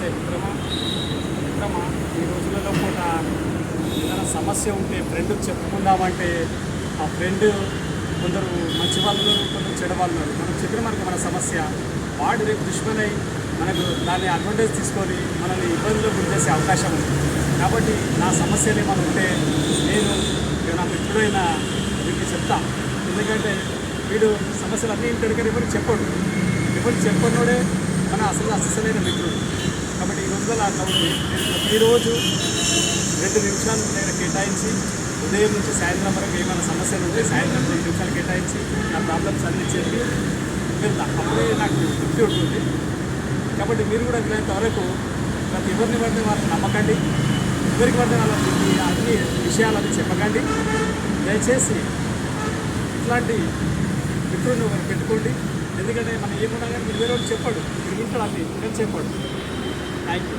నమస్తే మిత్రమా మిత్రమా ఈ రోజులలో కూడా ఏదైనా సమస్య ఉంటే ఫ్రెండ్కి చెప్పుకుందామంటే ఆ ఫ్రెండ్ కొందరు మంచి వాళ్ళు కొందరు చెడు వాళ్ళు ఉన్నారు మనం చెప్పిన మనకు మన సమస్య. వాడు రేపు దుష్మనై మనకు దాన్ని అడ్వాంటేజ్ తీసుకొని మనల్ని ఇబ్బందులు గురి చేసే అవకాశం ఉంది. కాబట్టి నా సమస్యలు మనం ఉంటే నేను నా మిత్రుడైన వీడికి చెప్తా. ఎందుకంటే వీడు సమస్యలు అన్నీ ఇంటాడు కానీ ఎవరు చెప్పడు. ఎవరు చెప్పనోడే మన అసలు అసలైన మిత్రుడు. కాబట్టి ఉంది ప్రతిరోజు రెండు నిమిషాలు నేను కేటాయించి ఉదయం నుంచి సాయంత్రం వరకు ఏమైనా సమస్యలు ఉంటే సాయంత్రం రెండు నిమిషాలు కేటాయించి నా ప్రాబ్లమ్స్ అన్ని చెప్పి వెళ్తా. అప్పుడే నాకు తృప్తి ఉంటుంది. కాబట్టి మీరు కూడా వీలైనంత వరకు ప్రతి ఎవరిని పడితే వాళ్ళని నమ్మకండి. ఎవరికి పడితే వాళ్ళకి అన్ని విషయాలన్నీ చెప్పకండి. దయచేసి ఇట్లాంటి మిత్రుడిని పెట్టుకోండి. ఎందుకంటే మనం ఏమున్నా కానీ మీరు వేరే వాళ్ళు చెప్పాడు. మీరు వింటాడు అన్ని నేను చెప్పాడు. Thank you